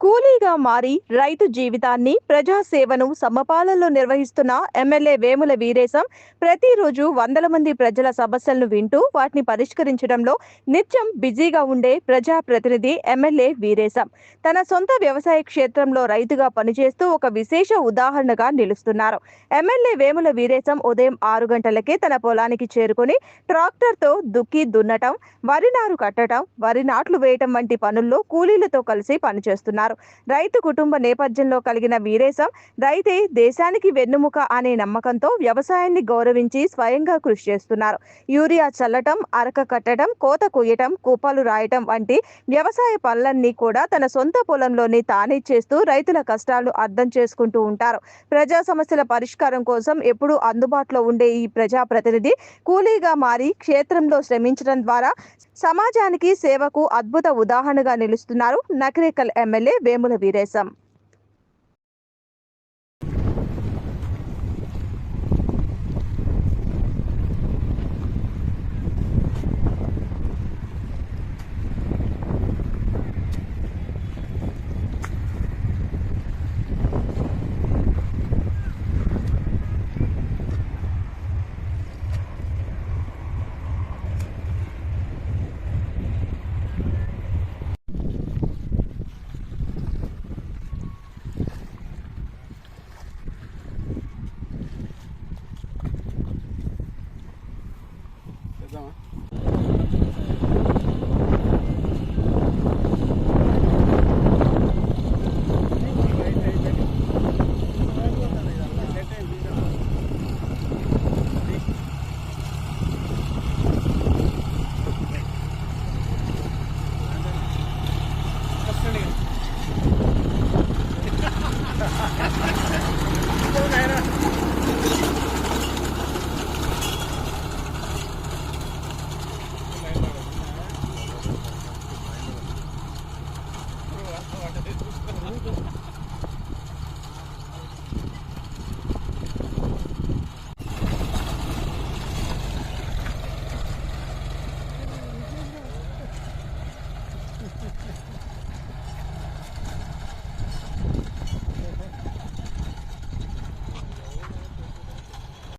కూలీగా మారి రైతు జీవితాన్ని ప్రజాసేవను సమపాలనలో నిర్వహిస్తున్న ఎమ్మెల్యే వేముల వీరేశం ప్రతిరోజు వందల మంది ప్రజల సమస్యలను వింటూ వాటిని పరిష్కరించడంలో నిత్యం బిజీగా ఉండే ప్రజా ప్రతినిధి ఎమ్మెల్యే వీరేశం. తన సొంత వ్యవసాయ క్షేత్రంలో రైతుగా పనిచేస్తూ ఒక విశేష ఉదాహరణగా నిలుస్తున్నారు. ఎమ్మెల్యే వేముల వీరేశం ఉదయం ఆరు గంటలకే తన పొలానికి చేరుకుని ట్రాక్టర్తో దుక్కి దున్నటం వరి నారు కట్టడం వరి నాట్లు వేయటం వంటి పనుల్లో కూలీలతో కలిసి పనిచేస్తున్నారు. రైతు కుటుంబ నేపథ్యంలో కలిగిన వీరేశం రైతే దేశానికి వెన్నుముక అనే నమ్మకంతో వ్యవసాయాన్ని గౌరవించి స్వయంగా కృషి చేస్తున్నారు. యూరియా చల్లటం అరక కట్టడం కోత కొయ్యటం కూపాలు రాయటం వంటి వ్యవసాయ పనులన్నీ కూడా తన సొంత పొలంలోనే తానే చేస్తూ రైతుల కష్టాలు అర్థం చేసుకుంటూ ఉంటారు. ప్రజా సమస్యల పరిష్కారం కోసం ఎప్పుడూ అందుబాటులో ఉండే ఈ ప్రజా ప్రతినిధి కూలీగా మారి క్షేత్రంలో శ్రమించడం ద్వారా సమాజానికి సేవకు అద్భుత ఉదాహరణగా నిలుస్తున్నారు నకరేకల్ ఎమ్మెల్యే వేముల వీరేశం.